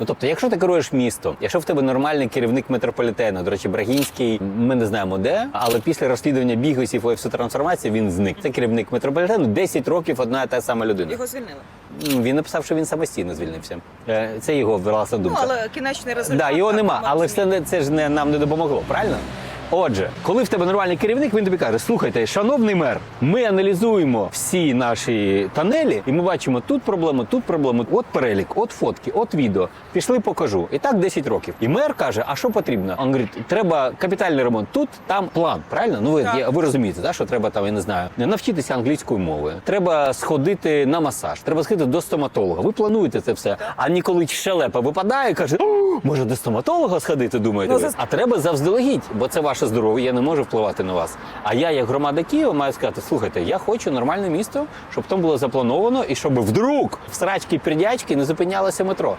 Ну тобто, якщо ти керуєш містом, якщо в тебе нормальний керівник метрополітену, до речі, Брагінський, ми не знаємо де, але після розслідування бігусів у трансформації він зник. Це керівник метрополітену 10 років одна і та сама людина. Його звільнили. Він написав, що він самостійно звільнився. Е, Це його власна Ну, але кінечний результат. Да, його нема, але все не- це ж не, нам не допомогло, правильно? Отже, коли в тебе нормальний керівник, він тобі каже: слухайте, шановний мер, ми аналізуємо всі наші тонелі, і ми бачимо тут проблему, тут проблему, от перелік, от фотки, от відео. Пішли, покажу. І так 10 років. І мер каже: а що потрібно? Він говорить, треба капітальний ремонт. Тут там план. Правильно? Ну ви, я- ви розумієте, да, що треба там, я не знаю, навчитися англійської мови. Треба сходити на масаж, треба сходити до стоматолога. Ви плануєте це все. А не коли щелепа випадає, каже, «О, може до стоматолога сходити, думаєте? Ну, ви? це- А треба завздалегідь, бо це ваше здоров'я, я не можу впливати на вас. А я, як громада Києва, маю сказати: слухайте, я хочу нормальне місто, щоб там було заплановано і щоб вдруг в срачки пердячки не зупинялося метро.